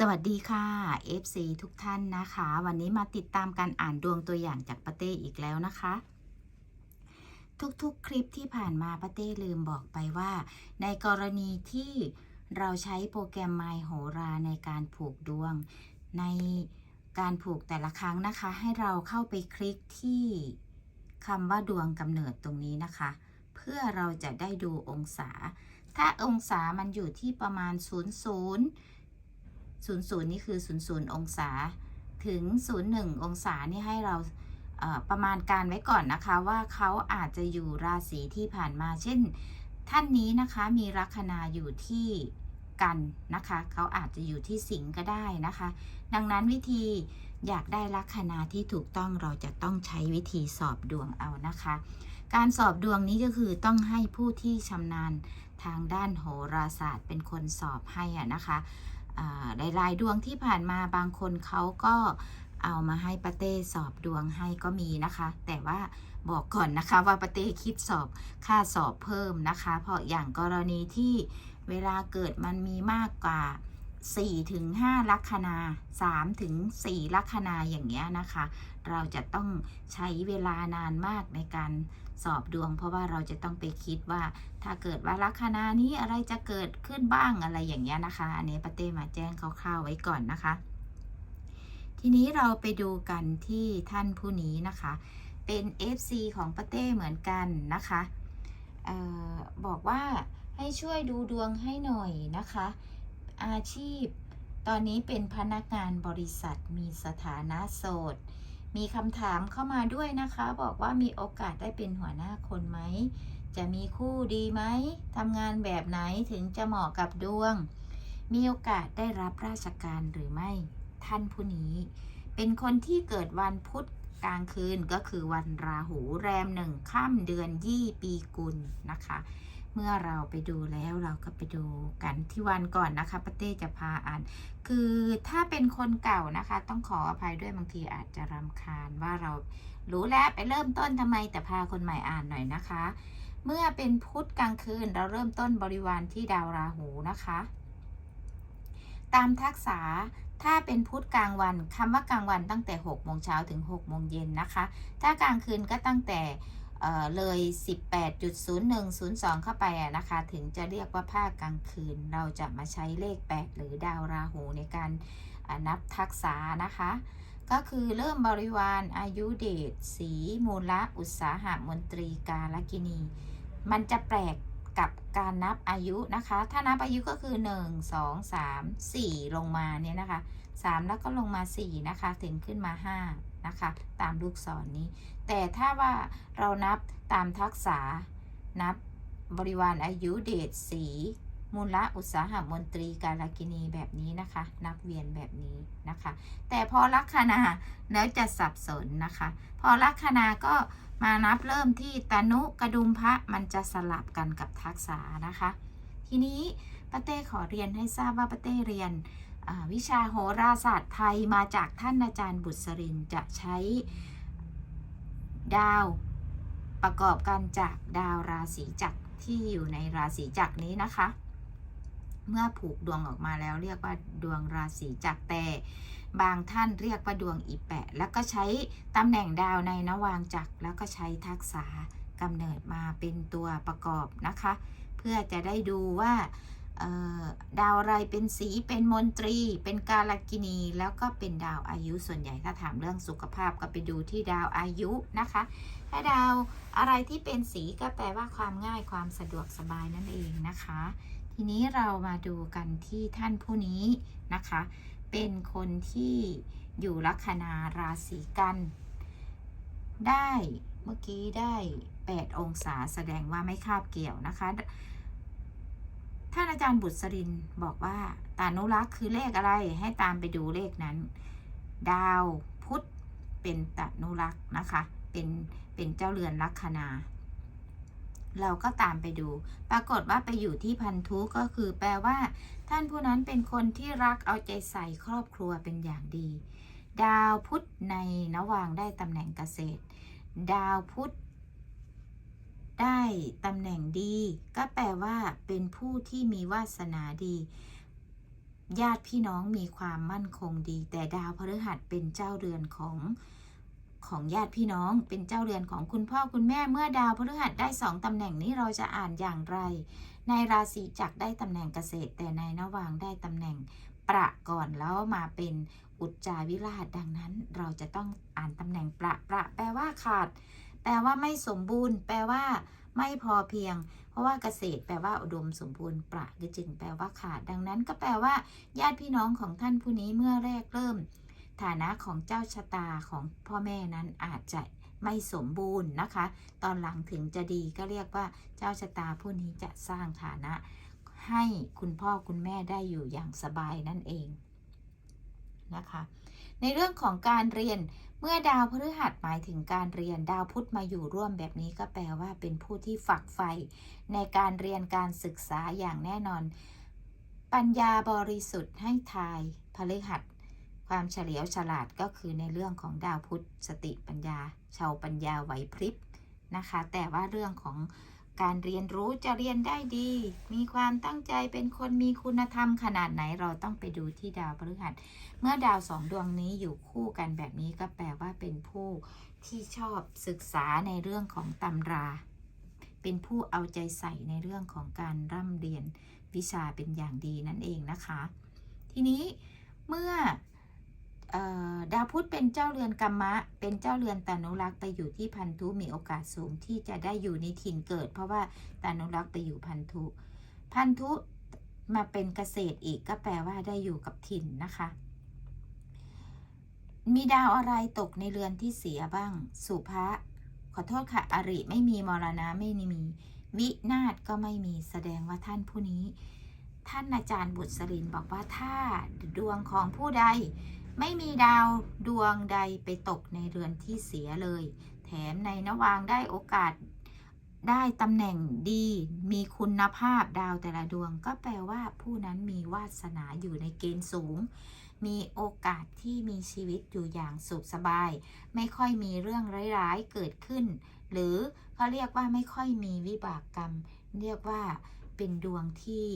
สวัสดีค่ะ FC ทุกท่านนะคะ วันนี้มาติดตามการอ่านดวงตัวอย่างจากปาเต้อีกแล้วนะคะ ทุกๆคลิปที่ผ่านมาปาเต้ลืมบอกไปว่า ในกรณีที่เราใช้โปรแกรม My โหราในการผูกดวง ในการผูกแต่ละครั้งนะคะ ให้เราเข้าไปคลิกที่คำว่าดวงกำเนิดตรงนี้นะคะ เพื่อเราจะได้ดูองศา ถ้าองศามันอยู่ที่ประมาณ 00 00 นี่คือ 00 องศา ถึง 01 องศา นี่ให้เราเประมาณการไว้ก่อนนะคะ ว่าเขาอาจจะอยู่ราศีที่ผ่านมา เช่น ท่านนี้นะคะมีลัคนาอยู่ที่กันนะคะ เขาอาจจะอยู่ที่สิงห์ก็ได้นะคะ ดังนั้นวิธีอยากได้ลัคนาที่ถูกต้องเราจะต้องใช้วิธีสอบดวงเอานะคะ การสอบดวงนี้ก็คือต้องให้ผู้ที่ชำนาญทางด้านโหราศาสตร์เป็นคนสอบให้อะนะคะ หลายๆ ดวงที่ผ่านมาบางคนเขาก็เอามาให้ปาเต้สอบดวงให้ก็มีนะคะ แต่ว่าบอกก่อนนะคะว่าปาเต้คิดสอบค่าสอบเพิ่มนะคะ เพราะอย่างกรณีที่เวลาเกิดมันมีมากกว่า4ถึง5ลัคนา3ถึง4ลัคนาอย่างเงี้ยนะคะ เราจะต้องใช้เวลานานมากในการ สอบดวง เพราะว่าเราจะต้องไปคิดว่า ถ้าเกิดว่าลัคนานี้อะไรจะเกิดขึ้นบ้างอะไรอย่างเงี้ยนะคะ อันนี้ปาเต้มาแจ้งคร่าวๆไว้ก่อนนะคะ ทีนี้เราไปดูกันที่ท่านผู้นี้นะคะ เป็น FC ของปาเต้เหมือนกันนะคะออบอกว่าให้ช่วยดูดวงให้หน่อยนะคะ อาชีพ ตอนนี้เป็นพนักงานบริษัทมีสถานะโสด มีคำถามเข้ามาด้วยนะคะ บอกว่ามีโอกาสได้เป็นหัวหน้าคนไหม จะมีคู่ดีไหมทำงานแบบไหนถึงจะเหมาะกับดวง มีโอกาสได้รับราชการหรือไม่ ท่านผู้นี้ เป็นคนที่เกิดวันพุธกลางคืนก็คือวันราหูแรมหนึ่งค่ำเดือนยี่ปีกุลนะคะ เมื่อเราไปดูแล้วเราก็ไปดูกันที่วันก่อนนะคะปาเต้จะพาอ่าน คือถ้าเป็นคนเก่านะคะ ต้องขออภัยด้วยบางทีอาจจะรำคาญว่าเรารู้แล้วไปเริ่มต้นทำไมแต่พาคนใหม่อ่านหน่อยนะคะ เมื่อเป็นพุธกลางคืนเราเริ่มต้นบริวารที่ดาวราหูนะคะ ตามทักษะถ้าเป็นพุธกลางวันคำว่ากลางวันตั้งแต่6โมงเช้าถึง6โมงเย็นนะคะ ถ้ากลางคืนก็ตั้งแต่ เลย 18.0102 เข้าไปอะนะคะ ถึงจะเรียกว่าภาคกลางคืน เราจะมาใช้เลข 8 หรือดาวราหูในการนับทักษะนะคะ ก็คือเริ่มบริวารอายุเดชสีมูละอุตสาหะมนตรีกาลกินี มันจะแปลกกับการนับอายุนะคะ ถ้านับอายุก็คือ 1 2 3 4 ลงมาเนี่ยนะคะ 3 แล้วก็ลงมา 4 นะคะ ถึงขึ้นมา 5 นะคะ ตามลูกศรนนี้ แต่ถ้าว่าเรานับตามทักษะนับบริวารอายุเดชสี มูลละอุตสาหมนตรีกาลกินีแบบนี้นะคะ นับเวียนแบบนี้นะคะ แต่พอลัคนาแล้วจะสับสนนะคะ พอลัคนาก็มานับเริ่มที่ตนุกระดุมพระมันจะสลับกันกับทักษะนะคะ ทีนี้ป้าเต้ขอเรียนให้ทราบว่าป้าเต้เรียนวิชาโหราศาสตร์ไทยมาจากท่านอาจารย์บุษรินทร์จะใช้ ดาว ประกอบกันจากดาวราศีจักรที่อยู่ในราศีจักรนี้นะคะ เมื่อผูกดวงออกมาแล้วเรียกว่าดวงราศีจักรแต่บางท่านเรียกว่าดวงอีแปะ แล้วก็ใช้ตำแหน่งดาวในนวางจักรแล้วก็ใช้ทักษะกำเนิดมาเป็นตัวประกอบนะคะ เพื่อจะได้ดูว่า ดาวอะไรเป็นสีเป็นมนตรี เป็นกาลกินี แล้วก็เป็นดาวอายุส่วนใหญ่ถ้าถามเรื่องสุขภาพก็ไปดูที่ดาวอายุนะคะ ถ้าดาวอะไรที่เป็นสีก็แปลว่าความง่ายความสะดวกสบายนั่นเองนะคะ ทีนี้เรามาดูกันที่ท่านผู้นี้นะคะ เป็นคนที่อยู่ลัคนาราศีกัน ได้เมื่อกี้ได้ 8 องศาแสดงว่าไม่คาบเกี่ยวนะคะ ท่านอาจารย์บุษรินบอกว่าตานุรักษ์คือเลขอะไรให้ตามไปดูเลขนั้น ดาวพุธเป็นตานุรักษ์นะคะ เป็นเป็นเจ้าเรือนลัคนา เราก็ตามไปดู ปรากฏว่าไปอยู่ที่พันธุก็คือแปลว่า ท่านผู้นั้นเป็นคนที่รักเอาใจใส่ครอบครัวเป็นอย่างดี ดาวพุธในนวางได้ตำแหน่งเกษตร ดาวพุธ ได้ตำแหน่งดี ก็แปลว่าเป็นผู้ที่มีวาสนาดี ญาติพี่น้องมีความมั่นคงดี แต่ดาวพฤหัสเป็นเจ้าเรือนของของญาติพี่น้องเป็นเจ้าเรือนของคุณพ่อคุณแม่เมื่อดาวพฤหัสได้สองตำแหน่งนี้เราจะอ่านอย่างไร ในราศีจักรได้ตำแหน่งเกษตร แต่ในนวางได้ตำแหน่งประก่อนแล้วมาเป็นอุจจาวิราชดังนั้น เราจะต้องอ่านตำแหน่งประประแปลว่าขาด แปลว่าไม่สมบูรณ์ แปลว่า ไม่พอเพียง เพราะว่าเกษตร แปลว่าอุดมสมบูรณ์ ประก็จึงแปลว่าขาด ดังนั้นก็แปลว่า ญาติพี่น้องของท่านผู้นี้เมื่อแรกเริ่ม ฐานะของเจ้าชะตาของพ่อแม่นั้นอาจจะไม่สมบูรณ์นะคะ ตอนหลังถึงจะดีก็เรียกว่าเจ้าชะตาผู้นี้จะสร้างฐานะ ให้คุณพ่อคุณแม่ได้อยู่อย่างสบายนั่นเองนะคะ ในเรื่องของการเรียน มื่อดาวพฤหัสหมายถึงการเรียนดาวพุธมาอยู่ร่วมแบบนี้ก็แปลว่าเป็นผู้ที่ฝักใฝ่ในการเรียนการศึกษาอย่างแน่นอน ปัญญาบริสุทธิ์ให้ทายพฤหัส ความเฉลียวฉลาดก็คือในเรื่องของดาวพุธสติปัญญา ชาวปัญญาไหวพริบนะคะ แต่ว่าเรื่องของ การเรียนรู้จะเรียนได้ดี มีความตั้งใจเป็นคนมีคุณธรรมขนาดไหนเราต้องไปดูที่ดาวพฤหัส เมื่อดาวสองดวงนี้อยู่คู่กันแบบนี้ก็แปลว่าเป็นผู้ที่ชอบศึกษาในเรื่องของตำรา เป็นผู้เอาใจใส่ในเรื่องของการร่ำเรียนวิชาเป็นอย่างดีนั่นเองนะคะ ทีนี้เมื่อ ดาวพุธเป็นเจ้าเรือนกรรมะ เป็นเจ้าเรือนตานุรักษ์ไปอยู่ที่พันธุมีโอกาสสูงที่จะได้อยู่ในถิ่นเกิด เพราะว่าตานุรักษ์ไปอยู่พันธุ พันธุมาเป็นเกษตรอีกก็แปลว่าได้อยู่กับถิ่นนะคะ มีดาวอะไรตกในเรือนที่เสียบ้าง สุภะขอโทษค่ะ อริไม่มีมรณะไม่มี วินาศก็ไม่มีแสดงว่าท่านผู้นี้ ท่านอาจารย์บุตรสรินบอกว่าถ้าดวงของผู้ใด ไม่มีดาวดวงใดไปตกในเรือนที่เสียเลย แถมในนวางได้โอกาสได้ตำแหน่งดี มีคุณภาพดาวแต่ละดวง ก็แปลว่าผู้นั้นมีวาสนาอยู่ในเกณฑ์สูง มีโอกาสที่มีชีวิตอยู่อย่างสุขสบาย ไม่ค่อยมีเรื่องร้ายๆเกิดขึ้น หรือเขาเรียกว่าไม่ค่อยมีวิบากกรรม เรียกว่าเป็นดวงที่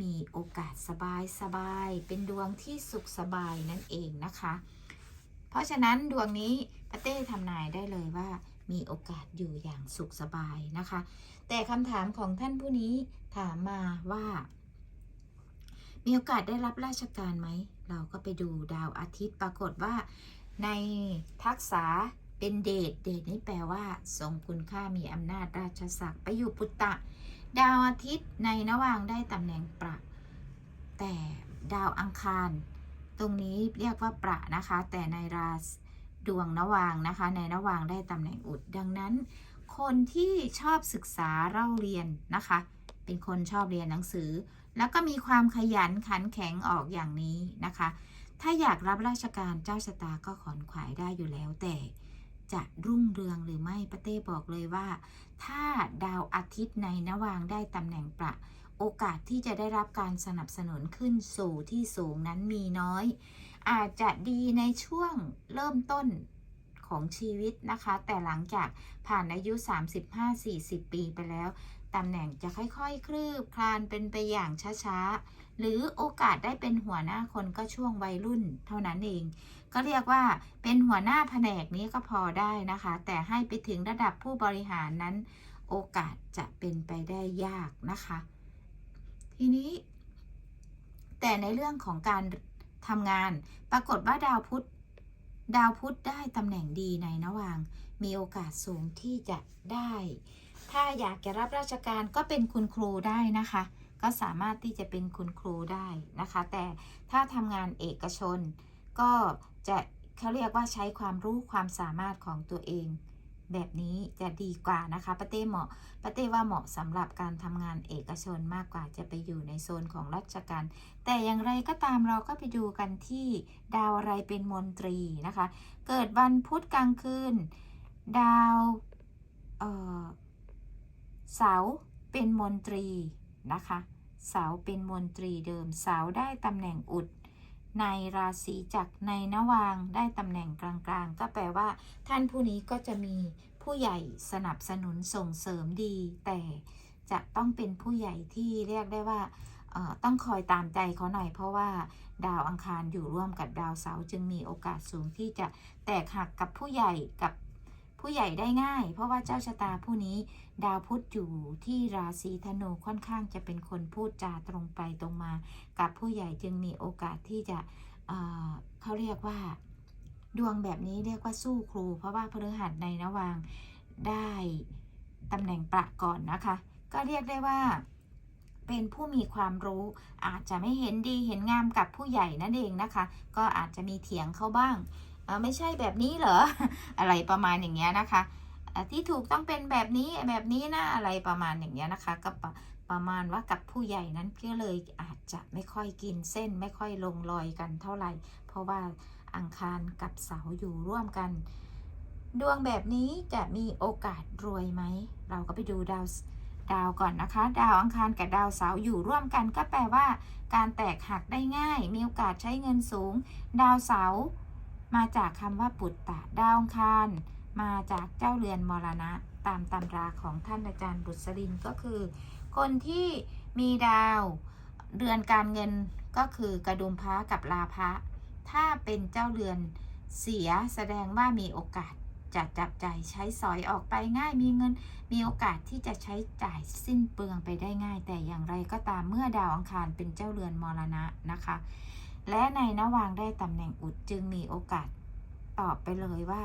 มีโอกาสสบายสบายๆเป็นดวงที่สุขสบายนั่นเองนะคะ เพราะฉะนั้นดวงนี้ปาเต้ทำนายได้เลยว่า มีโอกาสอยู่อย่างสุขสบายนะคะ แต่คำถามของท่านผู้นี้ถามมาว่า มีโอกาสได้รับราชการไหม เราก็ไปดูดาวอาทิตย์ปรากฏว่า ในทักษะเป็นเดชเดชนี่แปลว่าทรงคุณค่ามีอำนาจราชศักดิ์ไปอยู่ปุตตะ ดาวอาทิตย์ในนวางได้ตำแหน่งประ แต่ดาวอังคาร ตรงนี้เรียกว่าประนะคะ แต่ในราศดวงนวางนะคะ ในนวางได้ตำแหน่งอุด ดังนั้น คนที่ชอบศึกษาเล่าเรียนนะคะ เป็นคนชอบเรียนหนังสือ แล้วก็มีความขยันขันแข็งออกอย่างนี้นะคะ ถ้าอยากรับราชการเจ้าชะตาก็ขอนขวายได้อยู่แล้วแต่ จะรุ่งเรืองหรือไม่ปาเต้บอกเลยว่า ถ้าดาวอาทิตย์ในนวางได้ตำแหน่งประ โอกาสที่จะได้รับการสนับสนุนขึ้นสู่ที่สูงนั้นมีน้อย อาจจะดีในช่วงเริ่มต้นของชีวิตนะคะ แต่หลังจากผ่านอายุ 35-40 ปีไปแล้วตำแหน่งจะค่อยๆ คลืบคลานเป็นไปอย่างช้าๆ หรือโอกาสได้เป็นหัวหน้าคนก็ช่วงวัยรุ่น เท่านั้นเอง ก็เรียกว่าเป็นหัวหน้าแผนกนี้ก็พอได้นะคะ แต่ให้ไปถึงระดับผู้บริหารนั้น โอกาสจะเป็นไปได้ยากนะคะ ทีนี้ แต่ในเรื่องของการทำงาน ปรากฏว่าดาวพุธดาวพุธได้ตำแหน่งดีในนวาง มีโอกาสสูงที่จะได้ ถ้าอยากจะรับราชการก็เป็นคุณครูได้นะคะ ก็สามารถที่จะเป็นคุณครูได้นะคะ แต่ถ้าทำงานเอกชน ก็จะเขาเรียกว่าใช้ความรู้ความสามารถของตัวเอง แบบนี้จะดีกว่านะคะปาเต้เหมาะปาเต้ว่าเหมาะสำหรับการทำงานเอกชนมากกว่าจะไปอยู่ในโซนของราชการ แต่อย่างไรก็ตามเราก็ไปดูกันที่ดาวอะไรเป็นมนตรีนะคะ เกิดวันพุธกลางคืนดาวเเสาเป็นมนตรีนะคะ เสาเป็นมนตรีเดิม เสาได้ตำแหน่งอุด ในราศีจักรในนวางได้ตำแหน่งกลางๆ ก็แปลว่า ท่านผู้นี้ก็จะมีผู้ใหญ่สนับสนุนส่งเสริมดี แต่จะต้องเป็นผู้ใหญ่ที่เรียกได้ว่าต้องคอยตามใจเขาหน่อยเพราะว่าดาวอังคารอยู่ร่วมกับดาวเสาร์จึงมีโอกาสสูงที่จะแตกหักกับผู้ใหญ่กับ ผู้ใหญ่ได้ง่าย เพราะว่าเจ้าชะตาผู้นี้ ดาวพุธอยู่ที่ราศีธนูค่อนข้างจะเป็นคนพูดจาตรงไปตรงมา กับผู้ใหญ่จึงมีโอกาสที่จะเเขาเรียกว่า ดวงแบบนี้เรียกว่าสู้ครู เพราะว่าพฤหัสในนวางได้ตำแหน่งประก่อนนะคะ ก็เรียกได้ว่าเป็นผู้มีความรู้อาจจะไม่เห็นดีเห็นงามกับผู้ใหญ่นั่นเองนะคะ ก็อาจจะมีเถียงเขาบ้าง เออไม่ใช่แบบนี้เหรอ อะไรประมาณอย่างเงี้ยนะคะที่ถูกต้องเป็นแบบนี้แบบนี้นะอะไรประมาณอย่างเงี้ยนะคะก็ปประมาณว่ากับผู้ใหญ่นั้นก็เลยอาจจะไม่ค่อยกินเส้น ไม่ค่อยลงรอยกันเท่าไหร่ เพราะว่าอังคารกับเสาอยู่ร่วมกัน ดวงแบบนี้จะมีโอกาสรวยไหม เราก็ไปดูดาวดาวก่อนนะคะ ดาวอังคารกับดาวเสาร์อยู่ร่วมกันก็แปลว่า การแตกหักได้ง่าย มีโอกาสใช้เงินสูง ดาวเสาร์ มาจากคำว่าปุตตะดาวอังคารมาจากเจ้าเรือนมรณะ ตามตำราของท่านอาจารย์บุษรินก็คือ คนที่มีดาวเรือนการเงินก็คือกระดุมพระกับลาภะถ้าเป็นเจ้าเรือนเสียแสดงว่ามีโอกาสจะจับจ่ายใช้สอยออกไปง่ายมีเงิน มีโอกาสที่จะใช้จ่ายสิ้นเปลืองไปได้ง่าย แต่อย่างไรก็ตามเมื่อดาวอังคารเป็นเจ้าเรือนมรณะนะคะ และในนวางได้ตำแหน่งอุดจึงมีโอกาสตอบไปเลยว่า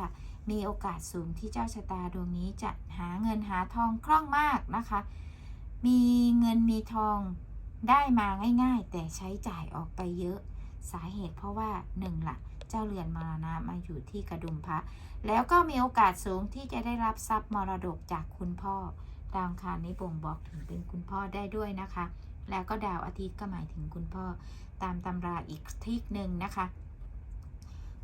มีโอกาสสูงที่เจ้าชะตาดวงนี้จะหาเงินหาทองคล่องมากนะคะ มีเงินมีทองได้มาง่ายๆ แต่ใช้จ่ายออกไปเยอะสาเหตุเพราะว่าหนึ่งละ่ะ เจ้าเรือนมรณะมาอยู่ที่กระดุมพระ แล้วก็มีโอกาสสูงที่จะได้รับทรัพย์มรดกจากคุณพ่อ ดาวคารนี้บ่งบอกถึงเป็นคุณพ่อได้ด้วยนะคะ แล้วก็ดาวอาทิตย์ก็หมายถึงคุณพ่อ ตามตำราอีกทิกหนึ่งนะคะ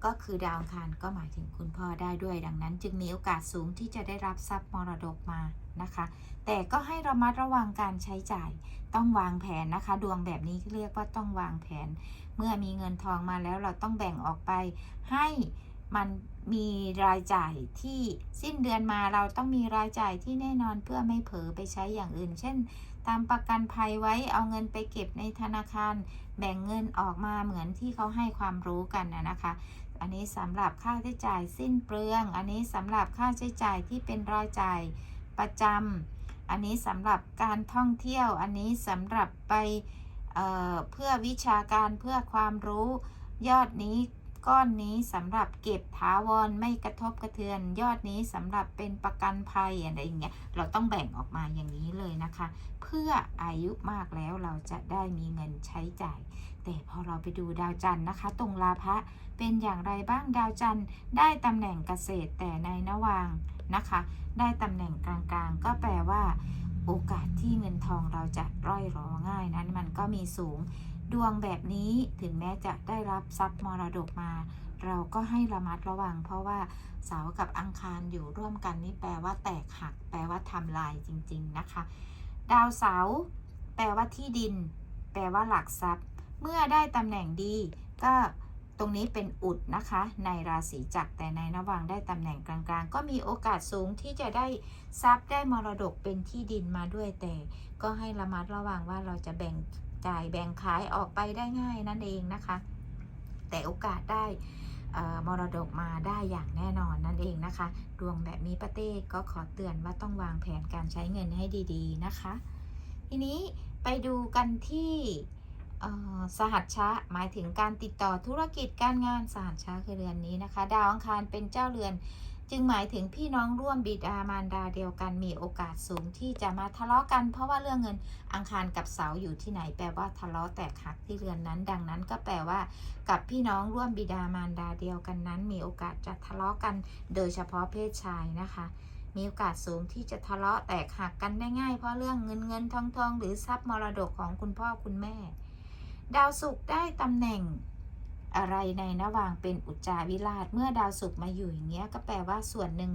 ก็คือดาวคารก็หมายถึงคุณพ่อได้ด้วยดังนั้น จึงมีโอกาสสูงที่จะได้รับทรัพย์มรดกมานะคะ แต่ก็ให้ระมัดระวังการใช้จ่ายต้องวางแผนนะคะ ดวงแบบนี้เรียกว่าต้องวางแผน เมื่อมีเงินทองมาแล้วเราต้องแบ่งออกไป ให้มันมีรายจ่ายที่สิ้นเดือนมาเราต้องมีรายจ่ายที่แน่นอนเพื่อไม่เผลอไปใช้อย่างอื่น เช่น ตามประกันภัยไว้เอาเงินไปเก็บในธนาคาร แบ่งเงินออกมาเหมือนที่เขาให้ความรู้กันนะนะคะ อันนี้สำหรับค่าใช้จ่ายสิ้นเปลือง อันนี้สำหรับค่าใช้จ่ายที่เป็นรายจ่ายประจำอันนี้สำหรับการท่องเที่ยว อันนี้สำหรับไปเเพื่อวิชาการเพื่อความรู้ยอดนี้ ก้อนนี้สำหรับเก็บถาวรไม่กระทบกระเทือน ยอดนี้สำหรับเป็นประกันภัยอะไรอย่างเงี้ยเราต้องแบ่งออกมาอย่างนี้เลยนะคะ เพื่ออายุมากแล้วเราจะได้มีเงินใช้จ่าย แต่พอเราไปดูดาวจันทร์นะคะ ตรงลาภะเป็นอย่างไรบ้างดาวจันทร์ได้ตำแหน่งเกษตรแต่ในนวางนะคะ ได้ตำแหน่งกลางๆ ก็แปลว่า โอกาสที่เงินทองเราจะร่อยรอง่ายนั้นมันก็มีสูง ดวงแบบนี้ถึงแม้จะได้รับทรัพย์มรดกมา เราก็ให้ระมัดระวัง เพราะว่าเสาร์กับอังคารอยู่ร่วมกันนี่แปลว่าแตกหัก แปลว่าทำลายจริง ๆนะคะ ดาวเสาร์แปลว่าที่ดิน แปลว่าหลักทรัพย์ เมื่อได้ตำแหน่งดี ก็ตรงนี้เป็นอุดนะคะ ในราศีจักรแต่ในนวังได้ตำแหน่งกลางๆ ก็มีโอกาสสูงที่จะได้ทรัพย์ได้มรดกเป็นที่ดินมาด้วยแต่ ก็ให้ระมัดระวังว่าเราจะแบ่ง จ่ายแบ่งขายออกไปได้ง่ายนั่นเองนะคะ แต่โอกาสได้มรดกมาได้อย่างแน่นอนนั่นเองนะคะ ดวงแบบนี้ป้าเต้ก็ขอเตือนว่าต้องวางแผนการใช้เงินให้ดีๆนะคะ ทีนี้ไปดูกันที่สหัชชะหมายถึงการติดต่อธุรกิจการงานสหัชชะคือเรือนนี้นะคะ ดาวอังคารเป็นเจ้าเรือน จึงหมายถึงพี่น้องร่วมบิดามารดาเดียวกันมีโอกาสสูงที่จะมาทะเลาะกัน เพราะว่าเรื่องเงินอังคารกับเสาอยู่ที่ไหน แปลว่าทะเลาะแตกหักที่เรือนนั้น ดังนั้นก็แปลว่า กับพี่น้องร่วมบิดามารดาเดียวกันนั้น มีโอกาสจะทะเลาะกัน โดยเฉพาะเพศชายนะคะมีโอกาสสูงที่จะทะเลาะแตกหักกันได้ง่าย เพราะเรื่องเงินเงินทองทองหรือทรัพย์มรดกของคุณพ่อคุณแม่ ดาวศุกร์ได้ตำแหน่ง อะไรในระหว่างเป็นอุจจาวิราช เมื่อดาวศุกร์มาอยู่อย่างเงี้ยก็แปลว่าส่วนหนึ่ง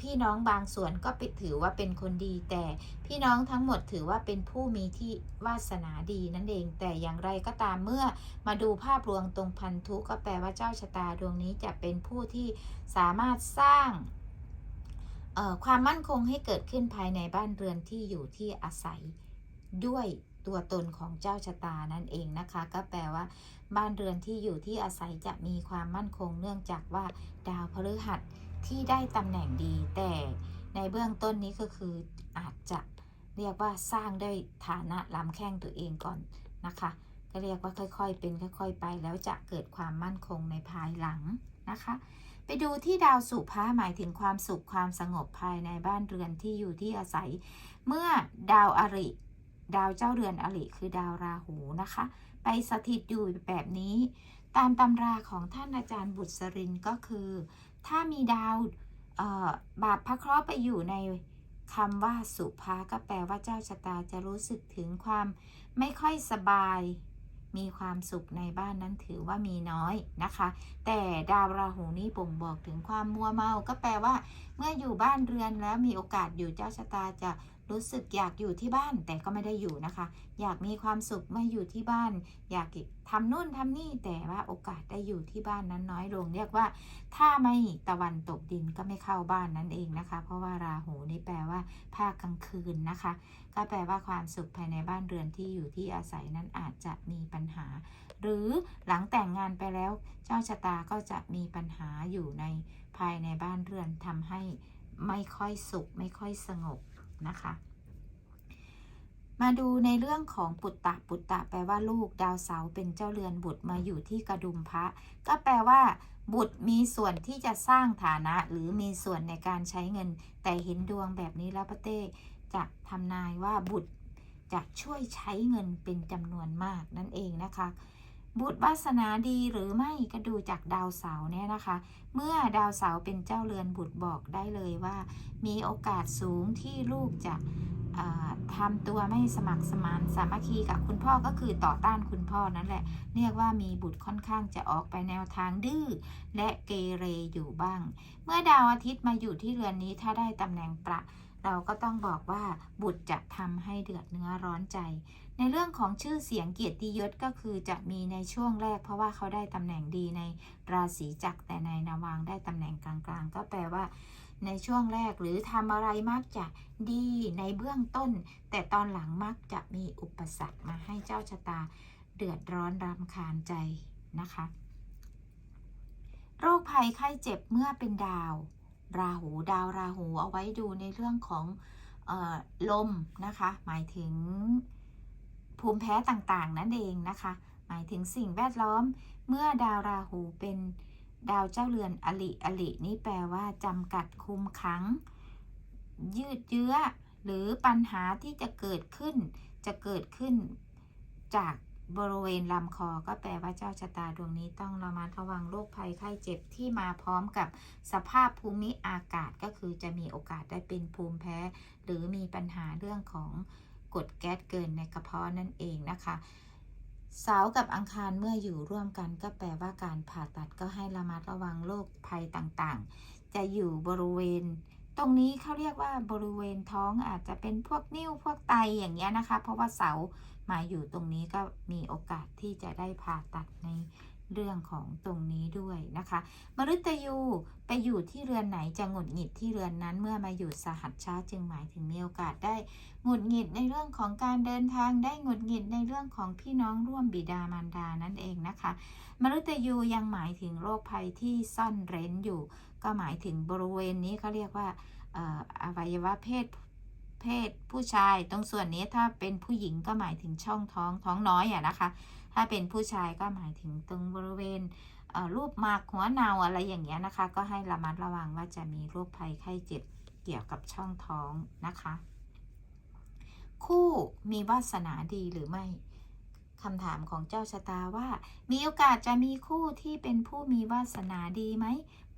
พี่น้องบางส่วนก็ไปถือว่าเป็นคนดี แต่พี่น้องทั้งหมดถือว่าเป็นผู้มีที่วาสนาดีนั่นเอง แต่อย่างไรก็ตามเมื่อมาดูภาพรวมตรงพันธุก็แปลว่าเจ้าชะตาดวงนี้จะเป็นผู้ที่สามารถสร้างความมั่นคงให้เกิดขึ้นภายในบ้านเรือนที่อยู่ที่อาศัยด้วย ตัวตนของเจ้าชะตานั่นเองนะคะ ก็แปลว่า บ้านเรือนที่อยู่ที่อาศัยจะมีความมั่นคงเนื่องจากว่า ดาวพฤหัสที่ได้ตำแหน่งดีแต่ในเบื้องต้นนี้ก็คืออาจจะเรียกว่าสร้างด้วยฐานะล้ำแข้งตัวเองก่อนนะคะ ก็เรียกว่าค่อยๆ เป็นค่อย ๆ ไป แล้วจะเกิดความมั่นคงในภายหลังนะคะ ไปดูที่ดาวสุภาหมายถึงความสุขความสงบภายในบ้านเรือนที่อยู่ที่อาศัย เมื่อดาวอริ ดาวเจ้าเรือนอริคือดาวราหูนะคะ ไปสถิตอยู่แบบนี้ ตามตำราของท่านอาจารย์บุตรสรินก็คือ ถ้ามีดาวบาปพระเคราะห์ไปอยู่ในคำว่าสุภาก็แปลว่าเจ้าชะตาจะรู้สึกถึงความไม่ค่อยสบาย มีความสุขในบ้านนั้นถือว่ามีน้อยนะคะ แต่ดาวราหูนี่บ่งบอกถึงความมัวเมา ก็แปลว่า เมื่ออยู่บ้านเรือนแล้วมีโอกาสอยู่เจ้าชะตาจะ รู้สึกอยากอยู่ที่บ้านแต่ก็ไม่ได้อยู่นะคะ อยากมีความสุขเมื่ออยู่ที่บ้าน อยากทำนู่นทำนี่แต่ว่าโอกาสได้อยู่ที่บ้านนั้นน้อยลง เรียกว่า ถ้าไม่ตะวันตกดินก็ไม่เข้าบ้านนั่นเองนะคะ เพราะว่าราหูนี่แปลว่าภาคกลางคืนนะคะ ก็แปลว่าความสุขภายในบ้านเรือนที่อยู่ที่อาศัยนั้นอาจจะมีปัญหา หรือหลังแต่งงานไปแล้ว เจ้าชะตาก็จะมีปัญหาอยู่ในภายในบ้านเรือนทำให้ไม่ค่อยสุขไม่ค่อยสงบ นะคะ มาดูในเรื่องของปุตตะปุตตะแปลว่าลูกดาวเสาเป็นเจ้าเรือนบุตรมาอยู่ที่กระดุมพระ ก็แปลว่าบุตรมีส่วนที่จะสร้างฐานะหรือมีส่วนในการใช้เงิน แต่เห็นดวงแบบนี้แล้วพระเต้จะทำนายว่าบุตรจะช่วยใช้เงินเป็นจำนวนมากนั่นเองนะคะ บุตรวาสนาดีหรือไม่ก็ดูจากดาวเสาร์เนี่ยนะคะ เมื่อดาวเสาร์เป็นเจ้าเรือนบุตรบอกได้เลยว่า มีโอกาสสูงที่ลูกจะทำตัวไม่สมัครสมานสามัคคีกับคุณพ่อก็คือต่อต้านคุณพ่อนั่นแหละ เรียกว่ามีบุตรค่อนข้างจะออกไปแนวทางดื้อและเกเรอยู่บ้าง เมื่อดาวอาทิตย์มาอยู่ที่เรือนนี้ถ้าได้ตำแหน่งประ เราก็ต้องบอกว่าบุตรจะทำให้เดือดเนื้อร้อนใจ ในเรื่องของชื่อเสียงเกียรติยศก็คือจะมีในช่วงแรก เพราะว่าเขาได้ตำแหน่งดีในราศีจักรแต่ในนาวางได้ตำแหน่งกลางๆ ก็แปลว่า ในช่วงแรกหรือทำอะไรมักจะดีในเบื้องต้น แต่ตอนหลังมักจะมีอุปสรรคมาให้เจ้าชะตาเดือดร้อนรำคาญใจนะคะ โรคภัยไข้เจ็บเมื่อเป็นดาว ราหูดาวราหูเอาไว้ดูในเรื่องของออลมนะคะ หมายถึง ภูมิแพ้ต่างๆ นั่นเองนะคะ หมายถึงสิ่งแวดล้อม เมื่อดาวราหูเป็นดาวเจ้าเรือนอลิอลินี่แปลว่าจำกัดคุมขัง ยืดเยื้อ หรือปัญหาที่จะเกิดขึ้น จะเกิดขึ้นจากบริเวณลำคอก็แปลว่าเจ้าชะตาดวงนี้ต้องระมัดระวังโรคภัยไข้เจ็บที่มาพร้อมกับสภาพภูมิอากาศก็คือจะมีโอกาสได้เป็นภูมิแพ้ หรือมีปัญหาเรื่องของ กรดแก๊สเกินในกระเพาะนั่นเองนะคะเสาร์กับอังคารเมื่ออยู่ร่วมกันก็แปลว่าการผ่าตัดก็ให้ระมัดระวังโรคภัยต่างๆ จะอยู่บริเวณ ตรงนี้เขาเรียกว่าบริเวณท้องอาจจะเป็นพวกนิ้วพวกไตอย่างเงี้ยนะคะ เพราะว่าเสามาอยู่ตรงนี้ก็มีโอกาสที่จะได้ผ่าตัดใน เรื่องของตรงนี้ด้วยนะคะ มฤตยูไปอยู่ที่เรือนไหนจะหงุดหงิดที่เรือนนั้นเมื่อมาอยู่สหัสช้าจึงหมายถึงมีโอกาสได้หงุดหงิดในเรื่องของการเดินทางได้หงุดหงิดในเรื่องของพี่น้องร่วมบิดามารดานั่นเองนะคะ มฤตยูยังหมายถึงโรคภัยที่ซ่อนเร้นอยู่ ก็หมายถึงบริเวณนี้เขาเรียกว่าอวัยวะเพศเพศผู้ชาย ตรงส่วนนี้ถ้าเป็นผู้หญิงก็หมายถึงช่องท้องท้องน้อยอะนะคะ ถ้าเป็นผู้ชายก็หมายถึงตรงบริเวณรูปมากหัวเนาอะไรอย่างเงี้ยนะคะ ก็ให้ระมัดระวังว่าจะมีโรคภัยไข้เจ็บเกี่ยวกับช่องท้องนะคะ คู่มีวาสนาดีหรือไม่คำถามของเจ้าชะตาว่า มีโอกาสจะมีคู่ที่เป็นผู้มีวาสนาดีไหม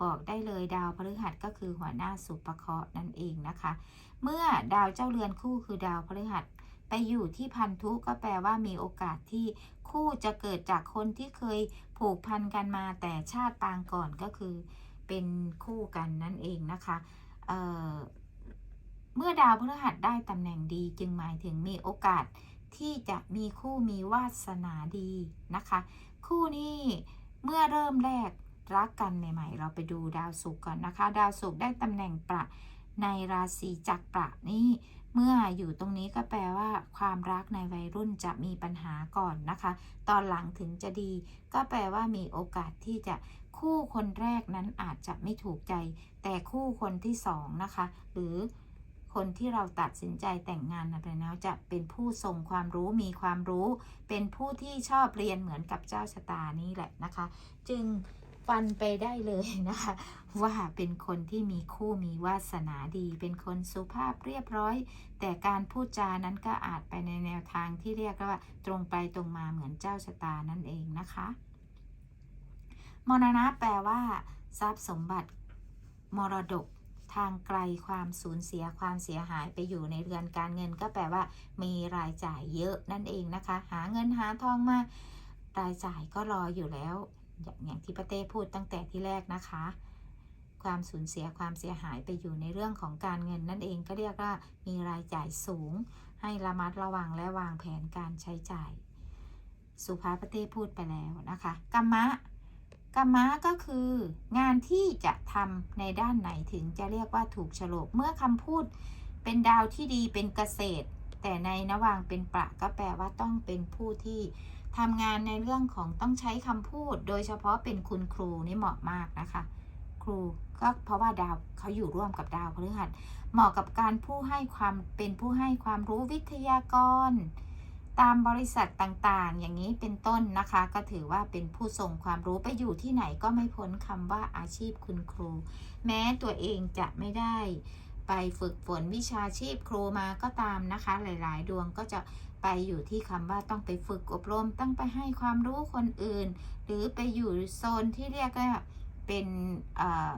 บอกได้เลยดาวพฤหัสก็คือหัวหน้าสุปเคราะห์นั่นเองนะคะ เมื่อดาวเจ้าเรือนคู่คือดาวพฤหัส ไปอยู่ที่พันธุก็แปลว่ามีโอกาสที่คู่จะเกิดจากคนที่เคยผูกพันกันมาแต่ชาติปางก่อนก็คือเป็นคู่กันนั่นเองนะคะเเมื่อดาวพฤหัสได้ตำแหน่งดีจึงหมายถึงมีโอกาสที่จะมีคู่มีวาสนาดีนะคะ คู่นี้เมื่อเริ่มแรกรักกันใหม่ๆ เราไปดูดาวศุกร์ก่อนนะคะ ดาวศุกร์ได้ตำแหน่งประในราศีจักรประนี่ เมื่ออยู่ตรงนี้ก็แปลว่า ความรักในวัยรุ่นจะมีปัญหาก่อนนะคะ ตอนหลังถึงจะดี ก็แปลว่ามีโอกาสที่จะคู่คนแรกนั้นอาจจะไม่ถูกใจ แต่คู่คนที่สองนะคะ หรือคนที่เราตัดสินใจแต่งงานไปแล้วจะเป็นผู้ทรงความรู้มีความรู้ เป็นผู้ที่ชอบเรียนเหมือนกับเจ้าชะตานี้แหละนะคะ จึง ฟันไปได้เลยนะคะ ว่าเป็นคนที่มีคู่มีวาสนาดี เป็นคนสุภาพเรียบร้อย แต่การพูดจานั้นก็อาจไปในแนวทางที่เรียกว่าตรงไปตรงมาเหมือนเจ้าชะตานั่นเองนะคะมรณะแปลว่า ทรัพย์สมบัติ มรดกทางไกลความสูญเสียความเสียหายไปอยู่ในเรือนการเงิน ก็แปลว่า มีรายจ่ายเยอะนั่นเองนะคะ หาเงินหาทองมารายจ่ายก็รออยู่แล้ว อย่างที่ป้าเต้พูดตั้งแต่ที่แรกนะคะ ความสูญเสียความเสียหายไปอยู่ในเรื่องของการเงินนั่นเองก็เรียกว่ามีรายจ่ายสูง ให้ระมัดระวังและวางแผนการใช้จ่าย สุภาพป้าเต้พูดไปแล้วนะคะกรรมะกรรมะก็คืองานที่จะทำในด้านไหนถึงจะเรียกว่าถูกฉลกเมื่อคำพูดเป็นดาวที่ดีเป็นเกษตร แต่ในนวางเป็นประก็แปลว่าต้องเป็นผู้ที่ ทำงานในเรื่องของต้องใช้คำพูด โดยเฉพาะเป็นคุณครูนี่เหมาะมากนะคะ ครูก็เพราะว่าดาวเขาอยู่ร่วมกับดาวพฤหัสเหมาะกับการผู้ให้ความเป็นผู้ให้ความรู้วิทยากร ตามบริษัทต่างๆ อย่างนี้เป็นต้นนะคะ ก็ถือว่าเป็นผู้ส่งความรู้ไปอยู่ที่ไหนก็ไม่พ้นคำว่าอาชีพคุณครู แม้ตัวเองจะไม่ได้ไปฝึกฝนวิชาชีพครูมาก็ตามนะคะ หลาย ๆ ดวงก็จะ ไปอยู่ที่คำว่าต้องไปฝึกอบรม ต้องไปให้ความรู้คนอื่น หรือไปอยู่โซนที่เรียกว่าเป็นเอ่อ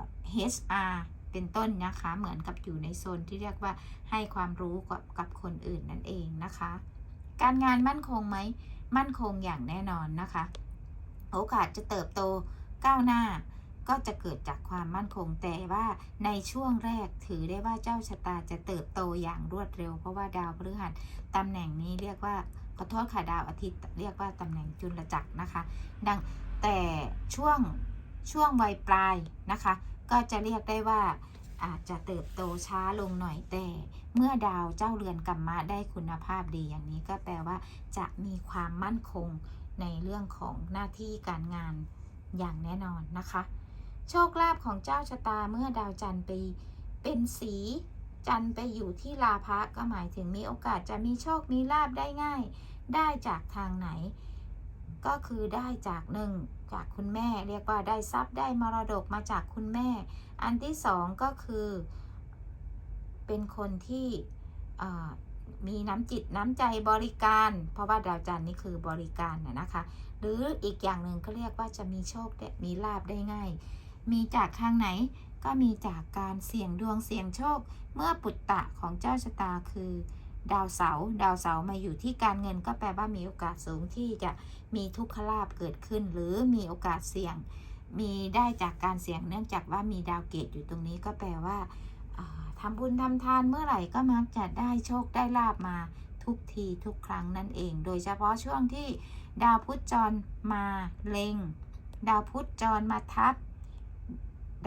HR เป็นต้นนะคะ เหมือนกับอยู่ในโซนที่เรียกว่าให้ความรู้กับกับคนอื่นนั่นเองนะคะ การงานมั่นคงไหม มั่นคงอย่างแน่นอนนะคะ โอกาสจะเติบโตก้าวหน้า ก็จะเกิดจากความมั่นคงแต่ว่าในช่วงแรกถือได้ว่าเจ้าชะตาจะเติบโตอย่างรวดเร็ว เพราะว่าดาวพฤหัสตำแหน่งนี้เรียกว่าขอโทษค่ะดาวอาทิตย์เรียกว่าตำแหน่งจุลจักรนะคะ ดังแต่ช่วงช่วงวัยปลายนะคะ ก็จะเรียกได้ว่าอาจจะเติบโตช้าลงหน่อยแต่เมื่อดาวเจ้าเรือนกรรมะได้คุณภาพดีอย่างนี้ก็แปลว่า จะมีความมั่นคงในเรื่องของหน้าที่การงานอย่างแน่นอนนะคะ โชคลาภของเจ้าชะตาเมื่อดาวจันทร์ไปเป็นสีจันทร์ไปอยู่ที่ลาภะก็หมายถึงมีโอกาสจะมีโชคมีลาบได้ง่าย ได้จากทางไหน ก็คือได้จากหนึ่งจากคุณแม่ เรียกว่าได้ทรัพย์ได้มรดกมาจากคุณแม่ อันที่สองก็คือ เป็นคนที่มีน้ำจิตน้ำใจบริการ เพราะว่าดาวจันทร์นี่คือบริการน่ะนะคะ หรืออีกอย่างหนึ่งก็เรียกว่าจะมีโชคมีลาบได้ง่าย มีจากทางไหนก็มีจากการเสี่ยงดวงเสี่ยงโชค เมื่อปุตตะของเจ้าชะตาคือ ดาวเสาร์ดาวเสาร์มาอยู่ที่การเงินก็แปลว่ามีโอกาสสูงที่จะมีทุกขลาบเกิดขึ้น หรือมีโอกาสเสี่ยง มีได้จากการเสี่ยงเนื่องจากว่ามีดาวเกตอยู่ตรงนี้ก็แปลว่าอ่าทำบุญทำทานเมื่อไหร่ก็มักจะได้โชคได้ลาบมาทุกทีทุกครั้งนั่นเอง โดยเฉพาะช่วงที่ดาวพุธจรมาเล็ง ดาวพุธจรมาทับ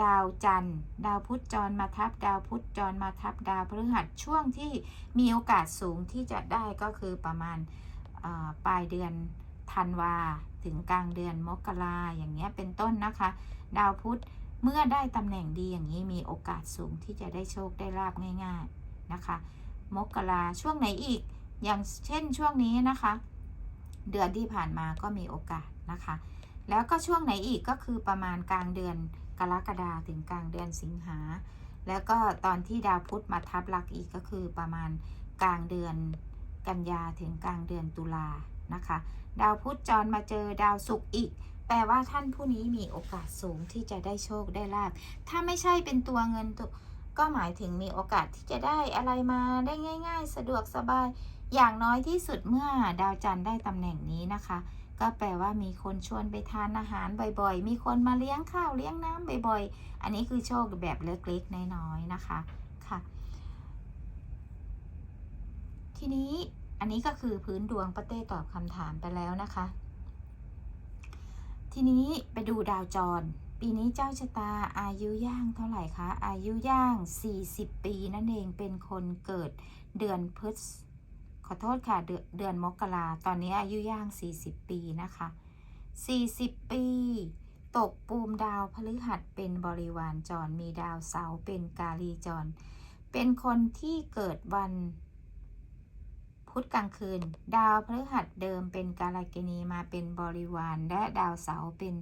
ดาวจันทร์ ดาวพุธจรมาทับดาวพุธจรมาทับดาวพฤหัสช่วงที่มีโอกาสสูงที่จะได้ก็คือประมาณปลายเดือนธันวาถึงกลางเดือนมกราอย่างเงี้ยเป็นต้นนะคะ ดาวพุธเมื่อได้ตำแหน่งดีอย่างนี้มีโอกาสสูงที่จะได้โชคได้ลาบง่าย ๆนะคะ มกราช่วงไหนอีกอย่างเช่นช่วงนี้นะคะ เดือนที่ผ่านมาก็มีโอกาสนะคะ แล้วก็ช่วงไหนอีกก็คือประมาณกลางเดือน กรกฎาถึงกลางเดือนสิงหา แล้วก็ตอนที่ดาวพุธมาทับลักอีกก็คือประมาณกลางเดือนกันยาถึงกลางเดือนตุลานะคะ ดาวพุธจรมาเจอดาวศุกร์อีก แปลว่าท่านผู้นี้มีโอกาสสูงที่จะได้โชคได้ลาบ ถ้าไม่ใช่เป็นตัวเงินตัวก็หมายถึงมีโอกาสที่จะได้อะไรมาได้ง่าย ๆ สะดวกสบาย อย่างน้อยที่สุดเมื่อดาวจันทร์ได้ตำแหน่งนี้นะคะ ก็แปลว่ามีคนชวนไปทานอาหารบ่อยๆ มีคนมาเลี้ยงข้าวเลี้ยงน้ำบ่อยๆ อันนี้คือโชคแบบเล็กๆ น้อยๆ นะคะ ค่ะ ทีนี้อันนี้ก็คือพื้นดวงป้าเต้ตอบคำถามไปแล้วนะคะ ทีนี้ไปดูดาวจร ปีนี้เจ้าชะตาอายุย่างเท่าไหร่คะ อายุย่าง 40 ปีนั่นเอง เป็นคนเกิดเดือนพฤษ ขอโทษค่ะ เดือนเดือนมกราตอนนี้อายุย่าง 40 ปีนะคะ 40 ปี ตกปูมดาวพฤหัสเป็นบริวารจรมีดาวเสาเป็นกาลีจร เป็นคนที่เกิดวัน พุธกลางคืน ดาวพฤหัสเดิมเป็นกาลกินีมาเป็นบริวาร และดาวเสาเป็น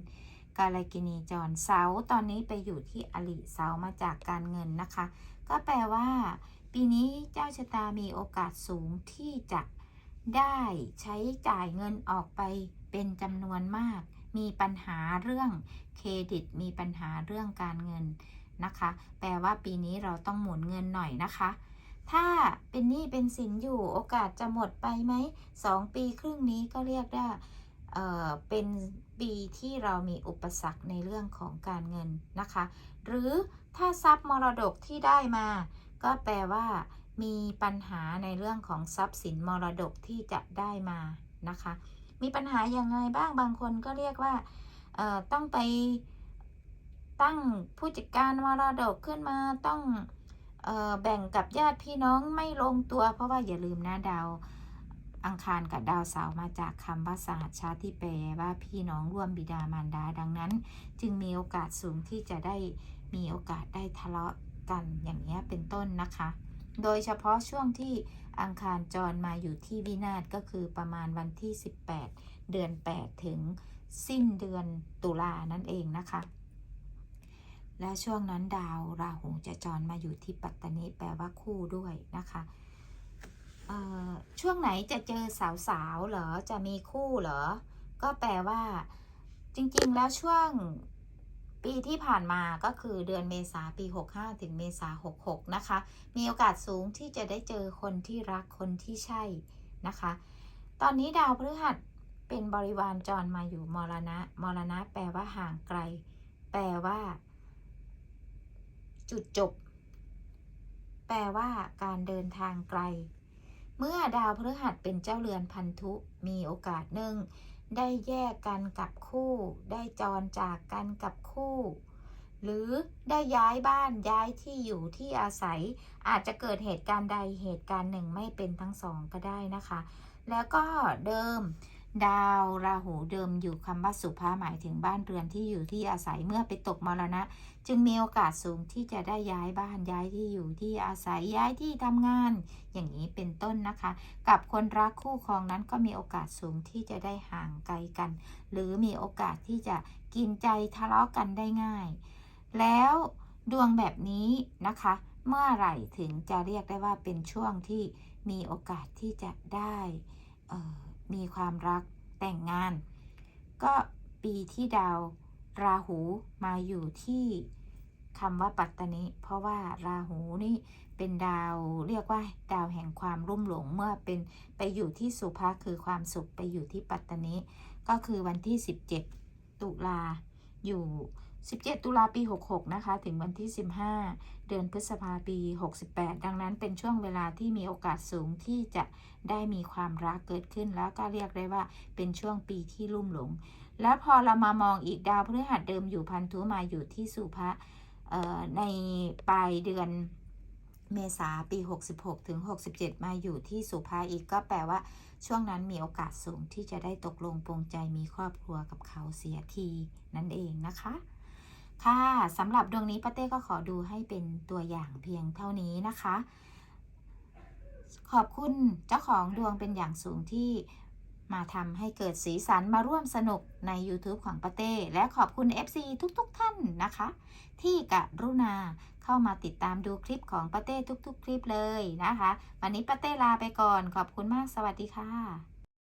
กาลกินีจรเสาตอนนี้ไปอยู่ที่อลิเสามาจากการเงินนะคะ ก็แปลว่า ปีนี้เจ้าชะตามีโอกาสสูงที่จะได้ใช้จ่ายเงินออกไปเป็นจำนวนมาก มีปัญหาเรื่องเครดิต มีปัญหาเรื่องการเงินนะคะ แปลว่าปีนี้เราต้องหมุนเงินหน่อยนะคะ ถ้าเป็นหนี้เป็นสินอยู่โอกาสจะหมดไปไหมสองปีครึ่งนี้ก็เรียกได้เอ่อเป็นปีที่เรามีอุปสรรคในเรื่องของการเงินนะคะ หรือถ้าทรัพย์มรดกที่ได้มา ก็แปลว่า มีปัญหาในเรื่องของทรัพย์สินมรดกที่จะได้มานะคะ มีปัญหาอยังไงบ้างบางคนก็เรียกว่าต้องไปตั้งผู้จัดการมรดกขึ้นมาต้องออแบ่งกับญาติพี่น้องไม่ลงตัว เพราะว่าอย่าลืมนะดาวอังคารกับดาวเสาร์มาจากคำว่าสหัชชาติที่แปลว่าพี่น้องร่วมบิดามารดาดังนั้น จึงมีโอกาสสูงที่จะได้มีโอกาสได้ทะเลาะ กันอย่างนี้เป็นต้นนะคะ โดยเฉพาะช่วงที่อังคารจรมาอยู่ที่วินาศก็คือประมาณวันที่ 18 เดือน 8 ถึงสิ้นเดือนตุลานั่นเองนะคะ และช่วงนั้นดาวราหูจะจรมาอยู่ที่ปัตตานีแปลว่าคู่ด้วยนะคะช่วงไหนจะเจอสาวๆเหรอจะมีคู่เหรอ ก็แปลว่าจริงๆแล้วช่วง ปีที่ผ่านมาก็คือเดือนเมษาปี 65 ถึงเมษา66 นะคะ มีโอกาสสูงที่จะได้เจอคนที่รักคนที่ใช่นะคะ ตอนนี้ดาวพฤหัสเป็นบริวารจรมาอยู่มรณะ มรณะแปลว่าห่างไกล แปลว่า จุดจบ แปลว่าการเดินทางไกล เมื่อดาวพฤหัสเป็นเจ้าเรือนพันธุ มีโอกาสหนึ่ง ได้แยกกันกับคู่ ได้จรจากกันกับคู่ หรือได้ย้ายบ้านย้ายที่อยู่ที่อาศัย อาจจะเกิดเหตุการณ์ใดเหตุการณ์หนึ่งไม่เป็นทั้งสองก็ได้นะคะ แล้วก็เดิม ดาวราหูเดิมอยู่คำว่าสุภาหมายถึงบ้านเรือนที่อยู่ที่อาศัยเมื่อไปตกมรณะ จึงมีโอกาสสูงที่จะได้ย้ายบ้านย้ายที่อยู่ที่อาศัยย้ายที่ทำงาน อย่างนี้เป็นต้นนะคะ กับคนรักคู่ครองนั้นก็มีโอกาสสูงที่จะได้ห่างไกลกัน หรือมีโอกาสที่จะกินใจทะเลาะกันได้ง่าย แล้วดวงแบบนี้นะคะ เมื่อไหร่ถึงจะเรียกได้ว่าเป็นช่วงที่มีโอกาสที่จะได้เออ มีความรักแต่งงาน ก็ปีที่ดาวราหูมาอยู่ที่คำว่าปัตตานีเพราะว่าราหูนี่เป็นดาวเรียกว่า ดาวแห่งความรุ่มหลงเมื่อเป็นไปอยู่ที่สุภาคือความสุขไปอยู่ที่ปัตตานีก็คือวันที่ 17 ตุลาอยู่ 17 ตุลาปี 66 นะคะ ถึงวันที่ 15 เดือนพฤษภาปี 68 ดังนั้นเป็นช่วงเวลาที่มีโอกาสสูงที่จะได้มีความรักเกิดขึ้น แล้วก็เรียกได้ว่าเป็นช่วงปีที่ลุ่มหลง แล้วพอเรามามองอีกดาวพฤหัสเดิมอยู่พันธุมาอยู่ที่สุภะในปลายเดือนเมษาปี 66 ถึง 67 มาอยู่ที่สุภาอีกก็แปลว่า ช่วงนั้นมีโอกาสสูงที่จะได้ตกลงปรงใจมีครอบครัวกับเขาเสียทีนั่นเองนะคะ ค่ะสำหรับดวงนี้ป้าเต้ก็ขอดูให้เป็นตัวอย่างเพียงเท่านี้นะคะ ขอบคุณเจ้าของดวงเป็นอย่างสูงที่มาทำให้เกิดสีสันมาร่วมสนุกใน YouTube ของป้าเต้และขอบคุณ FC ทุกๆทท่านนะคะ ที่กรุณาเข้ามาติดตามดูคลิปของป้าเต้ทุก ๆ คลิปเลยนะคะ วันนี้ป้าเต้ลาไปก่อนขอบคุณมากสวัสดีค่ะ